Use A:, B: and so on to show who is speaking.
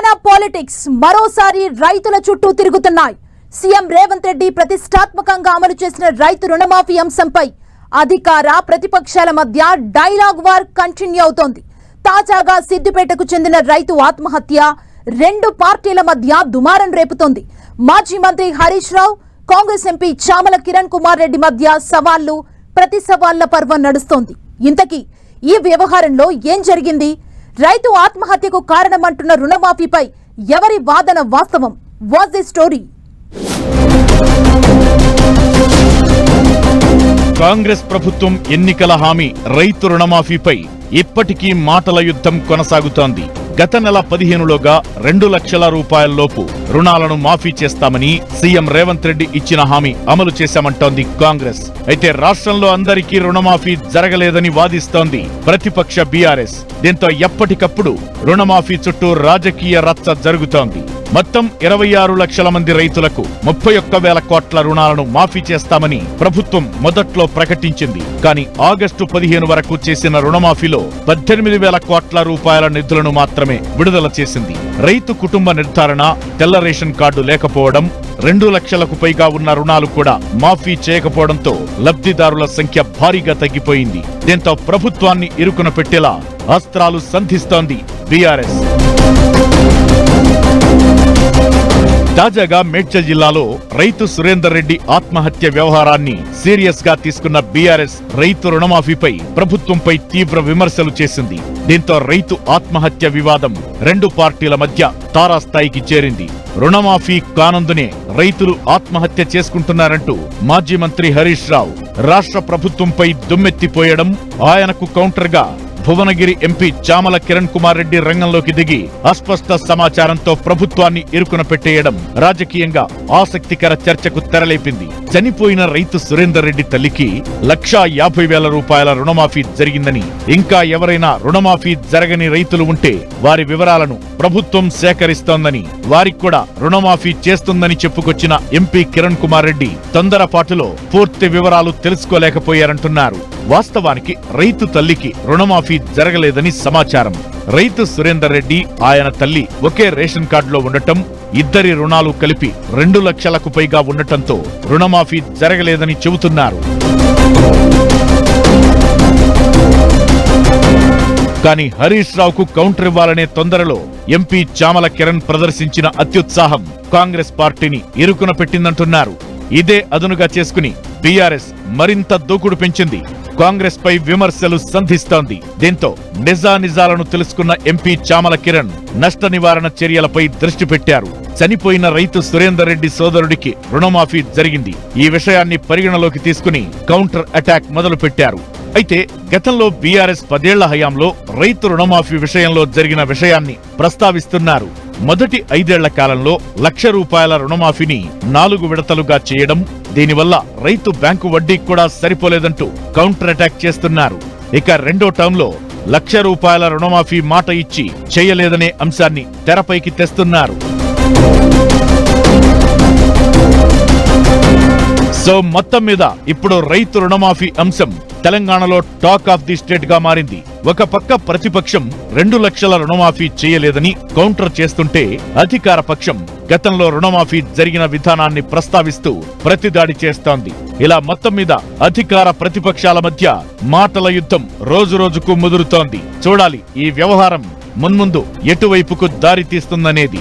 A: Telangana politics మరోసారి రైతుల చుట్టూ తిరుగుతున్నాయి. సీఎం రేవంత్ రెడ్డి ప్రతిష్టాత్మకంగా అమలు చేసిన రైతు రుణమాఫీ అంశంపై అధికార ప్రతిపక్షాల మధ్య డైలాగ్ వార్ కంటిన్యూ అవుతోంది. తాజాగా సిద్దిపేటకు చెందిన రైతు ఆత్మహత్య రెండు పార్టీల మధ్య దుమారం రేపుతోంది. మాజీ మంత్రి హరీష్ రావు కాంగ్రెస్ ఎంపీ చామల కిరణ్ కుమార్ రెడ్డి మధ్య సవాళ్ళు ప్రతి సవాళ్ళ పర్వం నడుస్తోంది. ఇంతకీ ఈ వ్యవహారంలో ఏం జరిగింది? రైతు ఆత్మహత్యకు కారణమంటున్న రుణమాఫీపై ఎవరి వాదన వాస్తవం? Was the story.
B: కాంగ్రెస్ ప్రభుత్వం ఎన్నికల హామీ రైతు రుణమాఫీపై ఇప్పటికీ మాటల యుద్ధం కొనసాగుతోంది. గత నెల పదిహేనులోగా రెండు లక్షల రూపాయల్లోపు రుణాలను మాఫీ చేస్తామని సీఎం రేవంత్ రెడ్డి ఇచ్చిన హామీ అమలు చేశామంటోంది కాంగ్రెస్. అయితే రాష్ట్రంలో అందరికీ రుణమాఫీ జరగలేదని వాదిస్తోంది ప్రతిపక్ష బీఆర్ఎస్. దీంతో ఎప్పటికప్పుడు రుణమాఫీ చుట్టూ రాజకీయ రచ్చ జరుగుతోంది. మొత్తం ఇరవై ఆరు లక్షల మంది రైతులకు ముప్పై ఒక్క వేల కోట్ల రుణాలను మాఫీ చేస్తామని ప్రభుత్వం మొదట్లో ప్రకటించింది. కానీ ఆగస్టు పదిహేను వరకు చేసిన రుణమాఫీలో పద్దెనిమిది వేల కోట్ల రూపాయల నిధులను మాత్రమే విడుదల చేసింది. రైతు కుటుంబ నిర్ధారణ తెల్ల రేషన్ కార్డు లేకపోవడం రెండు లక్షలకు పైగా ఉన్న రుణాలు కూడా మాఫీ చేయకపోవడంతో లబ్ధిదారుల సంఖ్య భారీగా తగ్గిపోయింది. దీంతో ప్రభుత్వాన్ని ఇరుకున పెట్టేలా అస్త్రాలు సంధిస్తోంది బీఆర్ఎస్. తాజాగా మేడ్చల్ జిల్లాలో రైతు సురేందర్ రెడ్డి ఆత్మహత్య వ్యవహారాన్ని సీరియస్గా తీసుకున్న బీఆర్ఎస్ రైతు రుణమాఫీపై ప్రభుత్వంపై తీవ్ర విమర్శలు చేసింది. దీంతో రైతు ఆత్మహత్య వివాదం రెండు పార్టీల మధ్య తారాస్థాయికి చేరింది. రుణమాఫీ కానందునే రైతులు ఆత్మహత్య చేసుకుంటున్నారంటూ మాజీ మంత్రి హరీష్ రావు రాష్ట్ర ప్రభుత్వంపై దుమ్మెత్తిపోయడం ఆయనకు కౌంటర్గా భువనగిరి ఎంపీ చామల కిరణ్ కుమార్ రెడ్డి రంగంలోకి దిగి అస్పష్ట సమాచారంతో ప్రభుత్వాన్ని ఇరుకున పెట్టేయడం రాజకీయంగా ఆసక్తికర చర్చకు తెరలేపింది. చనిపోయిన రైతు సురేందర్ రెడ్డి తల్లికి లక్షా యాభై వేల రూపాయల రుణమాఫీ జరిగిందని ఇంకా ఎవరైనా రుణమాఫీ జరగని రైతులు ఉంటే వారి వివరాలను ప్రభుత్వం సేకరిస్తోందని వారికి కూడా రుణమాఫీ చేస్తుందని చెప్పుకొచ్చిన ఎంపీ కిరణ్ కుమార్ రెడ్డి తొందరపాటులో పూర్తి వివరాలు తెలుసుకోలేకపోయారంటున్నారు. వాస్తవానికి రైతు తల్లికి రుణమాఫీ జరగలేదని సమాచారం. రైతు సురేందర్ రెడ్డి ఆయన తల్లి ఒకే రేషన్ కార్డులో ఉండటం ఇద్దరి రుణాలు కలిపి రెండు లక్షలకు పైగా ఉండటంతో రుణమాఫీ జరగలేదని చెబుతున్నారు. కానీ హరీష్ రావుకు కౌంటర్ ఇవ్వాలనే తొందరలో ఎంపీ చామల కిరణ్ ప్రదర్శించిన అత్యుత్సాహం కాంగ్రెస్ పార్టీని ఇరుకున పెట్టిందంటున్నారు. ఇదే అదునుగా చేసుకుని బీఆర్ఎస్ మరింత దూకుడు పెంచింది. కాంగ్రెస్ పై విమర్శలు సంధిస్తోంది. దీంతో నిజానిజాలను తెలుసుకున్న ఎంపీ చామల కిరణ్ నష్ట నివారణ చర్యలపై దృష్టి పెట్టారు. చనిపోయిన రైతు సురేందర్ రెడ్డి సోదరుడికి రుణమాఫీ జరిగింది. ఈ విషయాన్ని పరిగణలోకి తీసుకుని కౌంటర్ అటాక్ మొదలు పెట్టారు అయితే గతంలో బీఆర్ఎస్ పదేళ్ళ హయాంలో రైతు రుణమాఫీ విషయంలో జరిగిన విషయాన్ని ప్రస్తావిస్తున్నారు. మొదటి ఐదేళ్ళ కాలంలో లక్ష రూపాయల రుణమాఫీని నాలుగు విడతలుగా చేయడం దీనివల్ల రైతు బ్యాంకు వడ్డీ కూడా సరిపోలేదంటూ కౌంటర్ అటాక్ చేస్తున్నారు. ఇక రెండో టర్మ్లో లక్ష రూపాయల రుణమాఫీ మాట ఇచ్చి చేయలేదనే అంశాన్ని తెరపైకి తెస్తున్నారు. సో మొత్తం మీద ఇప్పుడు రైతు రుణమాఫీ అంశం తెలంగాణలో టాక్ ఆఫ్ ది స్టేట్గా మారింది. ఒక పక్క ప్రతిపక్షం రెండు లక్షల రుణమాఫీ చేయలేదని కౌంటర్ చేస్తుంటే అధికార పక్షం గతంలో రుణమాఫీ జరిగిన విధానాన్ని ప్రస్తావిస్తూ ప్రతిదాడి చేస్తోంది. ఇలా మొత్తం మీద అధికార ప్రతిపక్షాల మధ్య మాటల యుద్ధం రోజు రోజుకు ముదురుతోంది. చూడాలి ఈ వ్యవహారం మున్ముందు ఎటువైపుకు దారి తీస్తుందనేది